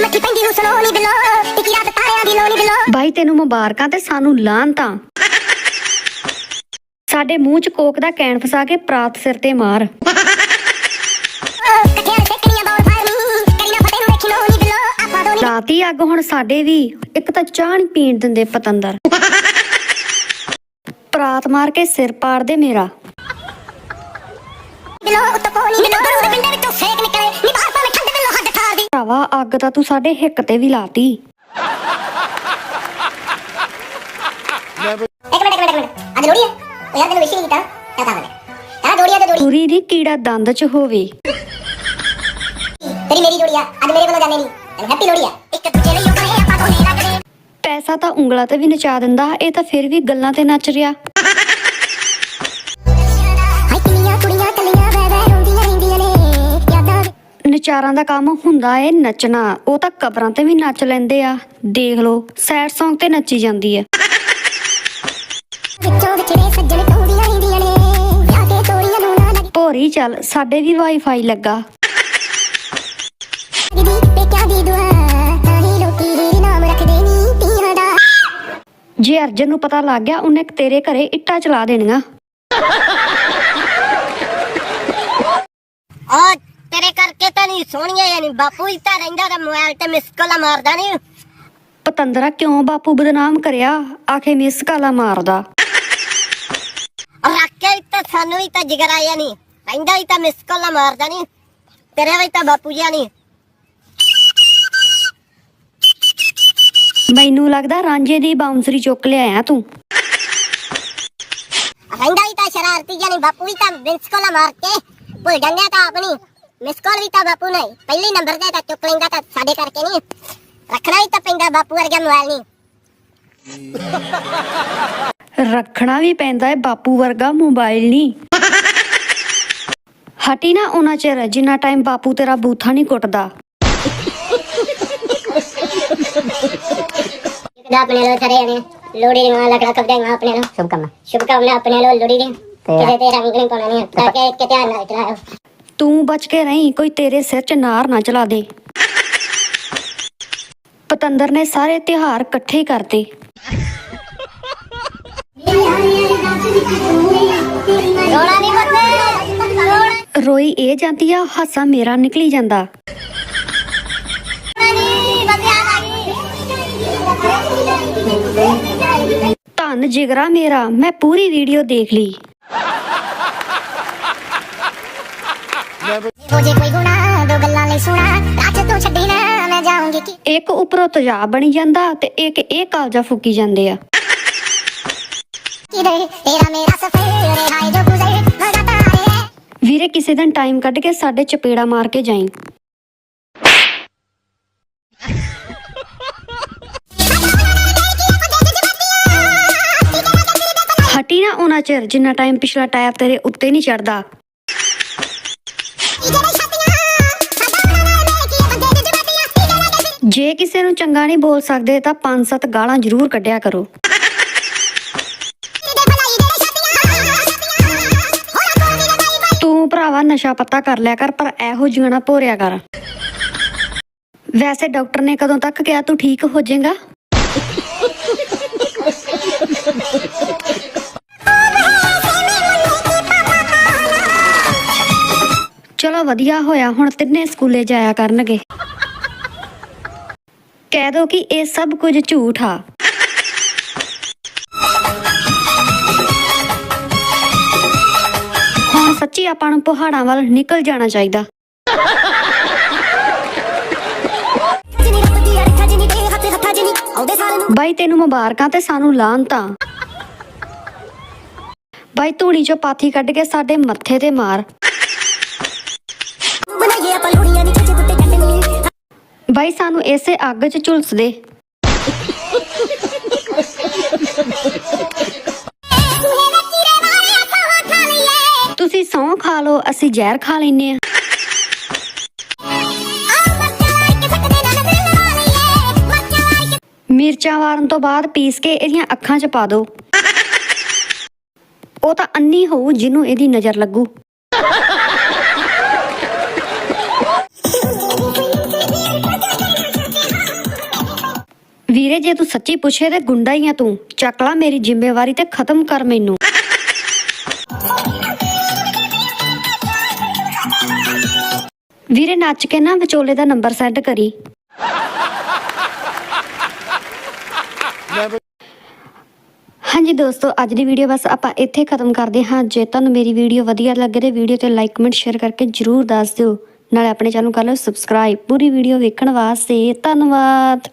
ਮਿੱਠੀ ਮਿੱਠੀ ਪੈਂਦੀ ਨੂੰ ਸਲੋਨੀ ਬਿਲੋ ਟਿਕੀ ਰਾਤ ਤਾਰਿਆਂ ਦੀ ਲੋਨੀ ਬਿਲੋ। ਬਾਈ ਤੈਨੂੰ ਮੁਬਾਰਕਾਂ ਤੇ ਸਾਨੂੰ ਲਾਹਨ ਤਾਂ। ਸਾਡੇ ਮੂੰਹ 'ਚ ਕੋਕ ਦਾ ਕੈਨ ਫਸਾ ਕੇ ਪ੍ਰਾਤ ਸਿਰ ਤੇ ਮਾਰ। ਰਾਤੀ ਅੱਗ ਹੁਣ ਸਾਡੇ ਵੀ ਇੱਕ ਤਾਂ ਚਾਹ ਨਹੀਂ ਪੀਣ ਦਿੰਦੇ ਪਤੰਦਰ। ਪ੍ਰਾਤ ਮਾਰ ਕੇ ਸਿਰ ਪਾੜ ਦੇ ਮੇਰਾ। ਬਿਲੋ ਉੱਤੋਂ ਕੋਨੀ ਬਿਲੋ ਗਰੂ ਦੇ ਪਿੰਡੇ ਵਿੱਚੋਂ ਫੇਕ ਨਿਕਲੇ। ਨੀ ਬਾਹਰ ਭਰਾਵਾ ਅੱਗ ਤਾਂ ਤੂੰ ਸਾਡੇ ਹਿੱਕ ਤੇ ਵੀ ਲਾਤੀ। ਇੱਕ ਮਿੰਟ ਇੱਕ ਮਿੰਟ ਇੱਕ ਮਿੰਟ। ਅੱਜ ਲੋੜੀ ਹੈ ਉਹ ਯਾਰ ਤੈਨੂੰ ਵਿਸ਼ ਨਹੀਂ ਕੀਤਾ ਕਿਆ ਤਾਂ ਬਣੇ ਯਾਰ ਜੋੜੀਆਂ ਤੇ ਜੋੜੀ ਪੂਰੀ ਦੀ ਕੀੜਾ ਦੰਦ 'ਚ ਹੋਵੇ। ਤੇਰੀ ਮੇਰੀ ਜੋੜੀ ਆ ਅੱਜ ਮੇਰੇ ਵੱਲੋਂ ਜਾਣੇ ਨਹੀਂ। ਤੈਨੂੰ ਹੈਪੀ ਲੋੜੀ ਆ। ਇੱਕ ਦੂਜੇ ਲਈ ਉਗਲੇ ਆਪਾਂ ਦੋਨੇ ਲੱਗਦੇ। ਪੈਸਾ ਤਾਂ ਉਂਗਲਾਂ ਤੇ ਵੀ ਨਚਾ ਦਿੰਦਾ ਇਹ ਤਾਂ ਫਿਰ ਵੀ ਗੱਲਾਂ ਤੇ ਨੱਚ ਰਿਹਾ। ਨਚਾਰਾਂ ਦਾ ਕੰਮ ਹੁੰਦਾ ਏ ਨੱਚਣਾ। ਉਹ ਤਾਂ ਕਬਰਾਂ ਤੇ ਵੀ ਨੱਚ ਲੈਂਦੇ ਆ। ਦੇਖ ਲਓ ਸੈਡ Song ਤੇ ਨੱਚੀ ਜਾਂਦੀ ਲੱਗੀ ਭੋਰੀ ਚੱਲ ਸਾਡੇ ਵੀ ਵਾਈਫਾਈ ਲੱਗਾ। ਜੇ ਅਰਜਨ ਨੂੰ ਪਤਾ ਲੱਗ ਗਿਆ ਉਹਨੇ ਤੇਰੇ ਘਰੇ ਇੱਟਾਂ ਚਲਾ ਦੇਣੀਆਂ। ਆ ਤੇਰੇ ਕਰਕੇ ਤਾਂ ਨਹੀਂ ਸੋਹਣੀਆਂ ਯਾਨੀ ਬਾਪੂ ਹੀ ਤਾਂ ਰਹਿੰਦਾ ਤਾਂ ਮੋਬਾਈਲ ਤੇ ਮਿਸ ਕਾਲਾਂ ਮਾਰਦਾ ਨਹੀਂ ਪਤੰਦਰਾ ਕਿਉਂ ਬਾਪੂ ਬਦਨਾਮ ਕਰਿਆ? ਆਖੇ ਮਿਸ ਕਾਲਾ ਮਾਰਦਾ। ਰੱਖ ਕੇ ਵੀ ਤਾਂ ਸਾਨੂੰ ਵੀ ਤਾਂ ਜਿਗਰ ਆਇਆ ਨਹੀਂ ਰਹਿੰਦਾ ਹੀ ਤਾਂ ਮਿਸ ਕਾਲਾਂ ਮਾਰਦਾ ਨਹੀਂ ਤੇਰੇ ਵੀ ਤਾਂ ਬਾਪੂ ਜਿਹਾ ਨਹੀਂ ਮੈਨੂੰ ਲੱਗਦਾ ਰਾਂਝੇ ਦੀ ਬਾਉਂਸਰੀ ਚੁੱਕ ਲਿਆਇਆ ਤੂੰ। ਰਹਿੰਦਾ ਹੀ ਤਾਂ ਸ਼ਰਾਰਤੀ ਜਿਹਾ ਨਹੀਂ ਬਾਪੂ ਵੀ ਤਾਂ ਮਿਸ ਕਾਲਾਂ ਮਾਰ ਕੇ। ਭੁੱਲ ਜਾਂਦੇ ਤਾਂ ਆਪਣੀ ਮਿਸ ਕਾਲ ਵੀ ਤਾਂ ਬਾਪੂ ਨਹੀਂ ਪਹਿਲੇ ਨੰਬਰ ਤੇ ਤਾਂ ਚੁੱਕ ਲੈਂਦਾ ਤਾਂ ਸਾਡੇ ਕਰਕੇ ਨਹੀਂ। ਰੱਖਣਾ ਹੀ ਤਾਂ ਪੈਂਦਾ ਬਾਪੂ ਵਰਗਾ ਮੋਬਾਈਲ ਨਹੀਂ। ਰੱਖਣਾ ਵੀ ਪੈਂਦਾ ਏ ਬਾਪੂ ਵਰਗਾ ਮੋਬਾਈਲ ਨਹੀਂ। ਹਟੀ ਨਾ ਉਹਨਾਂ ਚਿਰ ਜਿੰਨਾ ਟਾਈਮ ਬਾਪੂ ਤੇਰਾ ਬੂਥਾ ਨਹੀਂ ਕੁੱਟਦਾ। ਕਿਦਾ ਆਪਣੇ ਲੋ ਸਾਰੇ ਨੇ ਲੋੜੀ ਦੀਆਂ ਲਕੜਾ ਕਬਦਾਈਆਂ ਆਪਣੇ ਨੂੰ ਸ਼ੁਭ ਕਾਮਨਾ ਸ਼ੁਭ ਕਾਮਨਾ ਆਪਣੇ ਲੋ ਲੋੜੀ ਦੀ ਕਿਤੇ ਤੇ ਰੰਗ ਨਹੀਂ ਪਾਉਣਾ ਨਹੀਂ। ਤਾਂ ਕਿ ਕਿ ਧਿਆਨ ਨਾਲ ਚਲਾਇਓ। ਤੂੰ ਬਚ ਕੇ ਰਹੀਂ, ਕੋਈ ਤੇਰੇ ਸਿਰ 'ਚ ਨਾਰ ਨਾ ਚਲਾ ਦੇ। ਪਤੰਦਰ ਨੇ ਸਾਰੇ ਤਿਉਹਾਰ ਇਕੱਠੇ ਕਰਤੇ ਰੋਈ ਇਹ ਜਾਂਦੀ ਆ, ਹਾਸਾ ਮੇਰਾ ਨਿਕਲੀ ਜਾਂਦਾ। ਧੰਨ ਜਿਗਰਾ ਮੇਰਾ, ਮੈਂ ਪੂਰੀ ਵੀਡੀਓ ਦੇਖ ਲਈ। ਹੋ ਜੇ ਕੋਈ ਗੁਨਾ ਦੋ ਗੱਲਾਂ ਲਈ ਸੁਣਾ ਰਾਤ ਤੋਂ ਛੱਡੀ ਨਾ ਮੈਂ ਜਾਊਂਗੀ ਕਿ? ਇੱਕ ਉੱਪਰੋਂ ਤੇਜ਼ਾਬ ਬਣੀ ਜਾਂਦਾ ਤੇ ਇੱਕ ਇਹ ਕਾਲਜਾ ਫੂਕੀ ਜਾਂਦੇ ਆ। ਤੇਰਾ ਮੇਰਾ ਸਫਰ ਜੋ ਗੁਜ਼ਰ ਵੀਰੇ ਕਿਸੇ ਦਿਨ ਟਾਈਮ ਕੱਢ ਕੇ ਸਾਡੇ ਚਪੇੜਾ ਮਾਰ ਕੇ ਜਾਈਂ। ਹਟੀ ਨਾ ਉਹਨਾਂ ਚਿਰ ਜਿੰਨਾ ਟਾਈਮ ਪਿਛਲਾ ਟਾਇਰ ਤੇਰੇ ਉੱਤੇ ਨਹੀਂ ਚੜਦਾ। ਜੇ ਕਿਸੇ ਨੂੰ ਚੰਗਾ ਨਹੀਂ ਬੋਲ ਸਕਦੇ ਤਾਂ ਪੰਜ ਸੱਤ ਗਾਲਾਂ ਜ਼ਰੂਰ ਕੱਢਿਆ ਕਰੋ। ਤੂੰ ਭਰਾਵਾ ਨਸ਼ਾ ਪੱਤਾ ਕਰ ਲਿਆ ਕਰ, ਪਰ ਇਹੋ ਜਿਹਾ ਨਾ ਭੋਰਿਆ ਕਰ। ਵੈਸੇ ਡਾਕਟਰ ਨੇ ਕਦੋਂ ਤੱਕ ਕਿਹਾ ਤੂੰ ਠੀਕ ਹੋ ਜਾਏਗਾ? ਚਲੋ ਵਧੀਆ ਹੋਇਆ, ਹੁਣ ਤਿੰਨੇ ਸਕੂਲੇ ਜਾਇਆ ਕਰਨਗੇ। ਕਹਿ ਦੋ ਕਿ ਇਹ ਸਭ ਕੁਝ ਝੂਠ ਆ। ਹੁਣ ਸੱਚੀ ਆਪਾਂ ਨੂੰ ਪਹਾੜਾਂ ਵੱਲ ਨਿਕਲ ਜਾਣਾ ਚਾਹੀਦਾ। ਬਾਈ, ਤੈਨੂੰ ਮੁਬਾਰਕਾਂ ਤੇ ਸਾਨੂੰ ਲਾਹਨਤਾਂ। ਬਾਈ, ਧੂਣੀ ਚੋਂ ਪਾਥੀ ਕੱਢ ਕੇ ਸਾਡੇ ਮੱਥੇ ਤੇ ਮਾਰ। ਬਾਈ, ਸਾਨੂੰ ਇਸੇ ਅੱਗ 'ਚ ਝੁਲਸ ਦੇ। ਤੁਸੀਂ ਸਹੁੰ ਖਾ ਲਓ, ਅਸੀਂ ਜ਼ਹਿਰ ਖਾ ਲੈਨੇ ਆ ਮਿਰਚਾਂ ਵਾਰਨ ਤੋਂ ਬਾਅਦ ਪੀਸ ਕੇ ਇਹਦੀਆਂ ਅੱਖਾਂ 'ਚ ਪਾ ਦਿਓ। ਉਹ ਤਾਂ ਅੰਨੀ ਹੋਊ ਜਿਹਨੂੰ ਇਹਦੀ ਨਜ਼ਰ ਲੱਗੂ। ਜੇ ਤੂੰ ਸੱਚੀ ਪੁੱਛੇ ਤੇ ਗੁੰਡਾ ਹੀ ਆ ਤੂੰ। ਚੱਕ ਲਾ ਮੇਰੀ ਜ਼ਿੰਮੇਵਾਰੀ ਤੇ ਖਤਮ ਕਰ ਮੈਨੂੰ। ਵੀਰੇ, ਨੱਚ ਕੇ ਨਾ ਵਿਚੋਲੇ ਦਾ ਨੰਬਰ ਸੈਂਡ ਕਰੀ। ਹਾਂਜੀ ਦੋਸਤੋ, ਅੱਜ ਦੀ ਵੀਡੀਓ ਬਸ ਆਪਾਂ ਇੱਥੇ ਖਤਮ ਕਰਦੇ ਹਾਂ। ਜੇ ਤੁਹਾਨੂੰ ਮੇਰੀ ਵੀਡੀਓ ਵਧੀਆ ਲੱਗੇ ਤੇ ਵੀਡੀਓ ਤੇ ਲਾਈਕ, ਕਮੈਂਟ, ਸ਼ੇਅਰ ਕਰਕੇ ਜਰੂਰ ਦੱਸ ਦਿਓ। ਨਾਲੇ ਆਪਣੇ ਚੈਨਲ ਕਰ ਲਓ ਸਬਸਕ੍ਰਾਈਬ। ਪੂਰੀ ਵੀਡੀਓ ਵੇਖਣ ਵਾਸਤੇ ਧੰਨਵਾਦ।